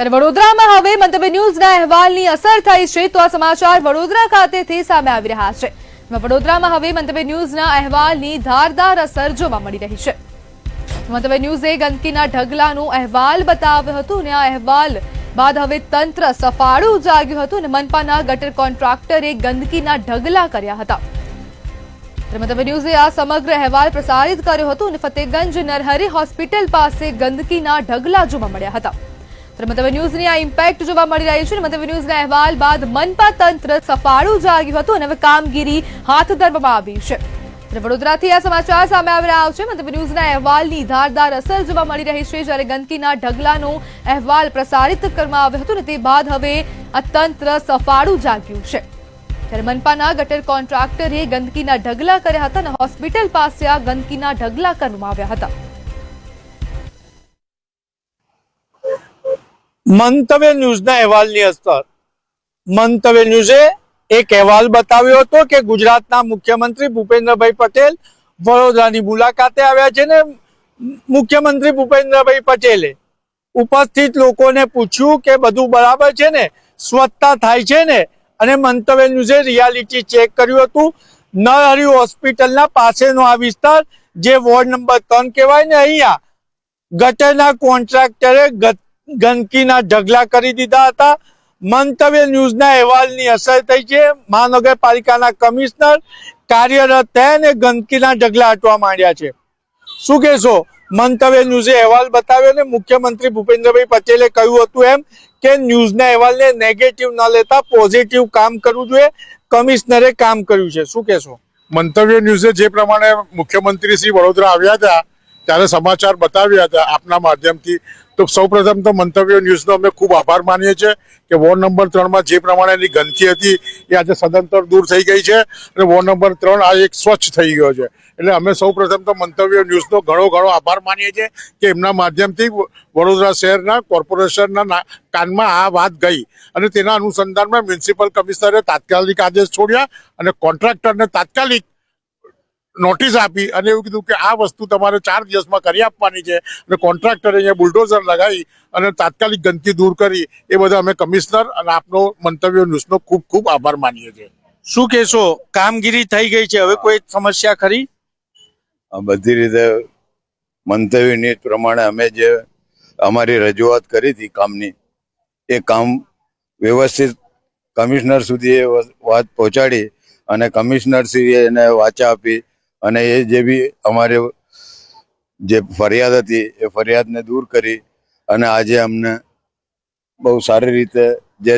ત્યારે વડોદરામાં હવે મંતવ્ય ન્યૂઝના અહેવાલની અસર થઈ છે તો આ સમાચાર વડોદરા ખાતેથી સામે આવી રહ્યા છે. વડોદરામાં હવે મંતવ્ય ન્યૂઝના અહેવાલની ધારદાર અસર જોવા મળી રહી છે. મંતવ્ય ન્યૂઝે ગંદકીના ઢગલાનો અહેવાલ બતાવ્યો હતો અને આ અહેવાલ બાદ હવે તંત્ર સફાળું જાગ્યું હતું અને મનપાના ગટર કોન્ટ્રાક્ટરે ગંદકીના ઢગલા કર્યા હતા. મંતવ્ય ન્યૂઝે આ સમગ્ર અહેવાલ પ્રસારિત કર્યો હતો અને ફતેગંજ નરહરી હોસ્પિટલ પાસે ગંદકીના ઢગલા જોવા મળ્યા હતા. મંતવ્ય ન્યૂઝની આ ઇમ્પેક્ટ જોવા મળી રહી છે મતલબ ન્યૂઝના અહેવાલ બાદ મનપા તંત્ર સફાળું જાગ્યું હતું અને હવે કામગીરી હાથ ધરવામાં આવી છે. વડોદરાથી આ સમાચાર સામે આવી રહ્યા છે. મતલબ ન્યૂઝના અહેવાલની ધારદાર અસર જોવા મળી રહી છે જ્યારે ગંદકીના ઢગલાનો અહેવાલ પ્રસારિત કરવામાં આવ્યો હતો અને તે બાદ હવે આ તંત્ર સફાળું જાગ્યું છે. ત્યારે મનપાના ગટર કોન્ટ્રાક્ટરે ગંદકીના ઢગલા કર્યા હતા અને હોસ્પિટલ પાસે આ ગંદકીના ઢગલા કરવામાં આવ્યા હતા. મંતવ્ય ન્યૂઝના અહેવાલની અસર. મંતવ્ય ન્યૂઝે એક અહેવાલ બતાવ્યો હતો કે ગુજરાતના મુખ્યમંત્રી ભૂપેન્દ્રભાઈ પટેલ વડોદરાની મુલાકાતે આવ્યા છે ને મુખ્યમંત્રી ભૂપેન્દ્રભાઈ પટેલે. ઉપસ્થિત લોકોને પૂછ્યું કે બધું બરાબર છે ને? સ્વચ્છતા થાય છે ને? અને મંતવ્ય ન્યૂઝે રિયાલિટી ચેક કર્યું હતું. નરહરી હોસ્પિટલના પાસેનો આ વિસ્તાર, જે વોર્ડ નંબર ત્રણ કહેવાય ને અહીંયા, ગટરના કોન્ટ્રાક્ટરે ગ- ગંદકીના ઢગલા કરી દીધા હતા. મંતવ્ય ન્યૂઝના અહેવાલની અસર થઈ છે. મહાનગરપાલિકાના કમિશનર કાર્યરત થયા અને ગંદકીના ઢગલા હટવા માંડ્યા છે. શું કહેશો? મંતવ્ય ન્યૂઝે અહેવાલ બતાવ્યો ને મુખ્યમંત્રી ભૂપેન્દ્રભાઈ પટેલે કહ્યું હતું એમ કે ન્યૂઝના અહેવાલને નેગેટિવ ન લેતા પોઝિટિવ કામ કરવું જોઈએ. કમિશનરે કામ કર્યું છે. શું કહેશો? મંતવ્ય ન્યૂઝે જે પ્રમાણે મુખ્યમંત્રી શ્રી વડોદરા આવ્યા હતા, ત્યારે સમાચાર બતાવ્યા હતા. આપના માધ્યમથી તો સૌપ્રથમ તો મંતવ્ય ન્યૂઝનો અમે ખૂબ આભાર માનીએ છીએ કે વોર્ડ નંબર ત્રણમાં જે પ્રમાણેની ગંદકી હતી એ આજે સદંતર દૂર થઈ ગઈ છે અને વોર્ડ નંબર ત્રણ આ એક સ્વચ્છ થઈ ગયો છે. એટલે અમે સૌપ્રથમ તો મંતવ્ય ન્યૂઝનો ઘણો ઘણો આભાર માનીએ છીએ કે એમના માધ્યમથી વડોદરા શહેરના કોર્પોરેશનના કાનમાં આ વાત ગઈ અને તેના અનુસંધાનમાં મ્યુનિસિપલ કમિશનરે તાત્કાલિક આદેશ છોડ્યા અને કોન્ટ્રાક્ટરને તાત્કાલિક નોટિસ આપી અને એવું કીધું કે આ વસ્તુ તમારે ચાર દિવસમાં કરી આપવાની છે અને કોન્ટ્રાક્ટરે અહીંયા બુલડોઝર લગાવી અને તાત્કાલિક ગંદકી દૂર કરી એ બધા અમે કમિશનર અને આપનો મંતવ્ય ન્યૂઝનો ખૂબ ખૂબ આભાર માનીએ છીએ. શું કહેશો? કામગીરી થઈ ગઈ છે. હવે કોઈ સમસ્યા ખરી? બધી રીતે મંતવ્ય નીત પ્રમાણે અમે જે અમારી રજૂઆત કરી હતી કામની એ કામ વ્યવસ્થિત કમિશનર સુધી એ વ- વાત પહોંચાડી અને કમિશનરશ્રીએ એને વાચા આપી અને એ જે બી અમારે જે ફરિયાદ હતી, એ ફરિયાદને દૂર કરી અને આજે અમને બહુ સારી રીતે જે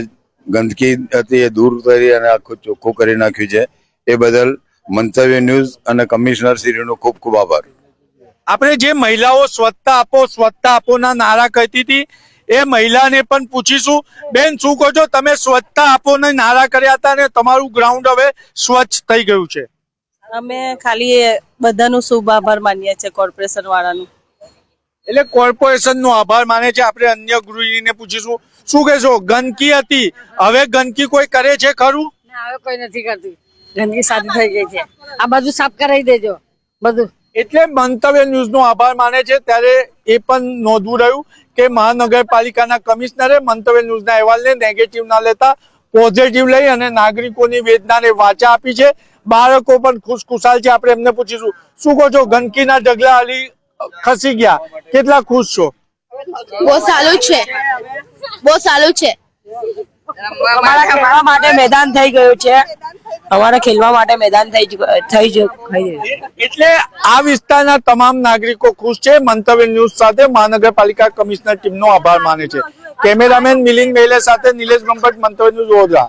ગંદકી હતી એ દૂર કરી અને આખું ચોખ્ખું કરી નાખ્યું છે. એ બદલ મંતવ્ય ન્યૂઝ અને કમિશનર શ્રીનો ખૂબ ખૂબ આભાર. આપણે જે મહિલાઓ સ્વચ્છતા આપો, સ્વચ્છતા આપોના નારા કહેતી હતી, એ મહિલાને પણ પૂછીશું. બેન, શું કહો છો? તમે સ્વચ્છતા આપો ને નારા કર્યા હતા ને તમારું ગ્રાઉન્ડ હવે સ્વચ્છ થઈ ગયું છે. અમે ખાલી બધાનો શુભ આભાર માનીએ છીએ કોર્પોરેશન વાળાનું. એટલે કોર્પોરેશન નો આભાર માને છે. આપણે અન્ય ગૃહિણીને પૂછીશું. શું કહેશો? ગંદકી હતી. હવે ગંદકી કોઈ કરે છે ખરું? ના હવે કોઈ નથી કરતું. ગંદકી સાદી થઈ ગઈ છે. આ બાજુ સાફ કરાવી દેજો. બધું. એટલે મંતવ્ય ન્યૂઝ નો આભાર માને છે. ત્યારે એ પણ નોંધવું રહ્યું કે મહાનગરપાલિકાના કમિશનરે મંતવ્ય ન્યૂઝના અહેવાલને નેગેટિવ ના લેતા પોઝિટિવ લઈ અને નાગરિકોની વેદનાને વાચા આપી છે. બાળકો પણ ખુશખુશાલ છે. આપણે એમને પૂછીશું. શું કહો છો? ગંદકીના ઢગલા અલી ખસી ગયા. કેટલા ખુશ છો? બહુ સારું છે. બહુ સારું છે. અમારા અમારા માટે મેદાન થઈ ગયું છે. અમારે ખેલવા માટે મેદાન થઈ થઈ ગયું. એટલે આ વિસ્તારના તમામ નાગરિકો ખુશ છે. મંતવ્ય ન્યૂઝ સાથે મહાનગરપાલિકા કમિશનર ટીમનો આભાર માને છે. કેમેરામેન મિલિંદ મેલે સાથે નિલેશ ગંભટ મંતવ્ય ન્યૂઝ વડોદરા